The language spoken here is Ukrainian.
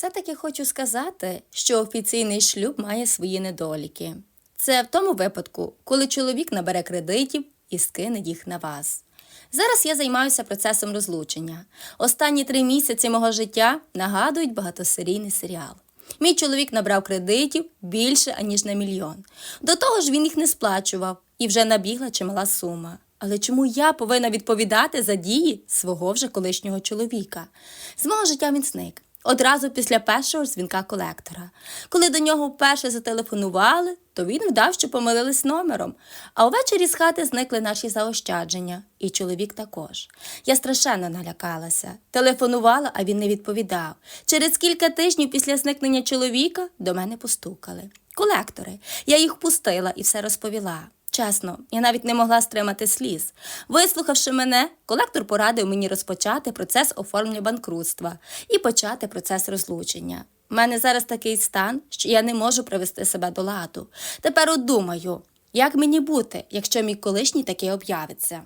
Все-таки хочу сказати, що офіційний шлюб має свої недоліки. Це в тому випадку, коли чоловік набере кредитів і скине їх на вас. Зараз я займаюся процесом розлучення. Останні три місяці мого життя нагадують багатосерійний серіал. Мій чоловік набрав кредитів більше, аніж на мільйон. До того ж, він їх не сплачував, і вже набігла чимала сума. Але чому я повинна відповідати за дії свого вже колишнього чоловіка? З мого життя він зник. Одразу після першого дзвінка колектора. Коли до нього вперше зателефонували, то він вдав, що помилились номером. А увечері з хати зникли наші заощадження, і чоловік також. Я страшенно налякалася. Телефонувала, а він не відповідав. Через кілька тижнів після зникнення чоловіка до мене постукали. Колектори. Я їх впустила і все розповіла. Чесно, я навіть не могла стримати сліз. Вислухавши мене, колектор порадив мені розпочати процес оформлення банкрутства і почати процес розлучення. У мене зараз такий стан, що я не можу привести себе до ладу. Тепер от думаю, як мені бути, якщо мій колишній таки об'явиться.